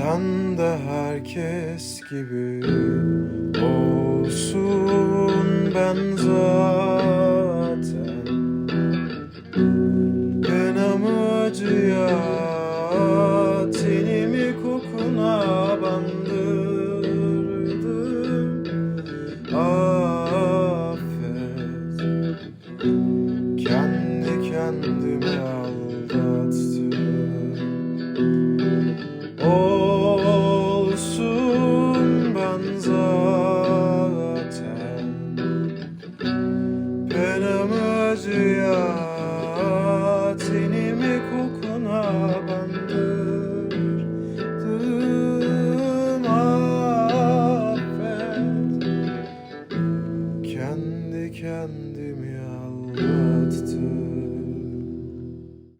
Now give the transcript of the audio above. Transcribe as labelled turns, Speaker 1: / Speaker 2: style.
Speaker 1: Sen de herkes gibi olsun ben zaten. Penamı acıya tenimi kokuna bandırdım. Affet. Kendi kendime aldattım suya Tenimi kokuna bandırdım Affet. Kendi kendimi aldattım